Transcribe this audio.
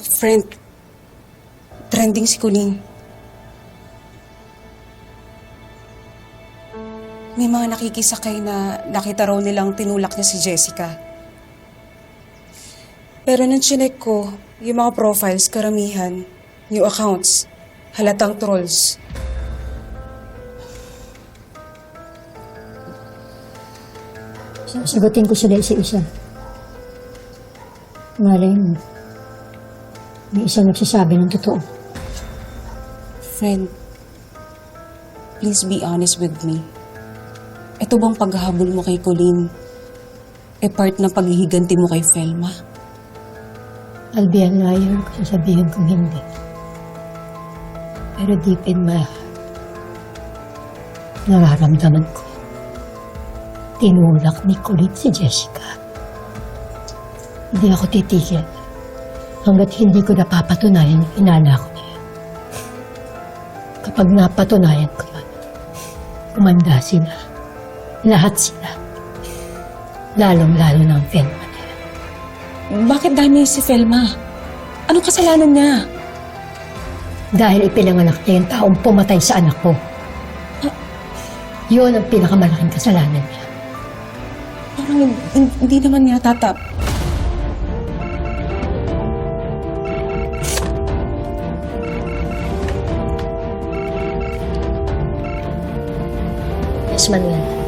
Friend, trending si Colleen. May mga nakikisakay na nakita raw nilang tinulak niya si Jessica. Pero nung chinek ko, yung mga profiles, karamihan, new accounts, halatang trolls. Sasagutin ko sila isa-isa. Malay may isang nagsasabi ng totoo. Friend, please be honest with me. Ito bang paghahabol mo kay Colleen, e part ng paghihiganti mo kay Felma? I'll be a liar kung sasabihin kong hindi. Pero deep in my heart, nararamdaman ko. Tinulak ni Kulit si Jessica. Hindi ako titigil hanggat hindi ko napapatunayan yung inala ko na. Kapag napatunayan ko yun, umanda sila. Lahat sila. Lalong-lalo na ang Felma na yan. Bakit dami si Felma? Anong kasalanan niya? Dahil ipinanganak niya yung taong pumatay sa anak ko. Yun ang pinakamalaking kasalanan niya. Parang hin- hindi naman niya tatap. Yes, Manuel.